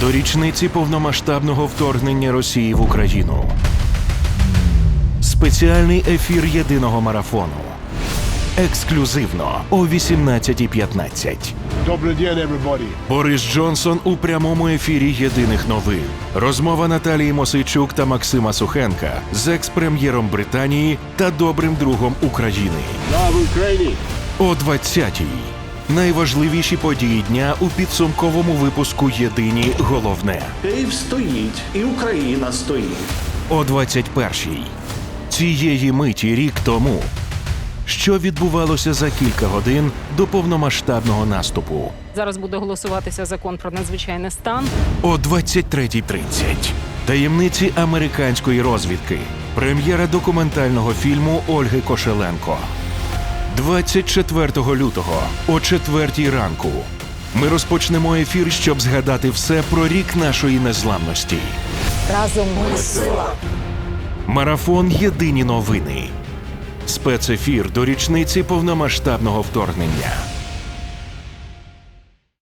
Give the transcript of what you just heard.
до річниці повномасштабного вторгнення Росії в Україну. Спеціальний ефір єдиного марафону. Ексклюзивно о 18.15. Добрый день, everybody. Борис Джонсон у прямому ефірі єдиних новин. Розмова Наталії Мосичук та Максима Сухенка з екс-прем'єром Британії та добрим другом України. Слава Україні! О 20-й. Найважливіші події дня у підсумковому випуску Єдині головне. Київ стоїть, і Україна стоїть. О 21-й. Цієї миті рік тому. Що відбувалося за кілька годин до повномасштабного наступу? Зараз буде голосуватися закон про надзвичайний стан. О 23.30. Таємниці американської розвідки. Прем'єра документального фільму Ольги Кошеленко. 24 лютого о 4 ранку. Ми розпочнемо ефір, щоб згадати все про рік нашої незламності. Разом ми сила. Марафон Єдині новини. Спецефір до річниці повномасштабного вторгнення.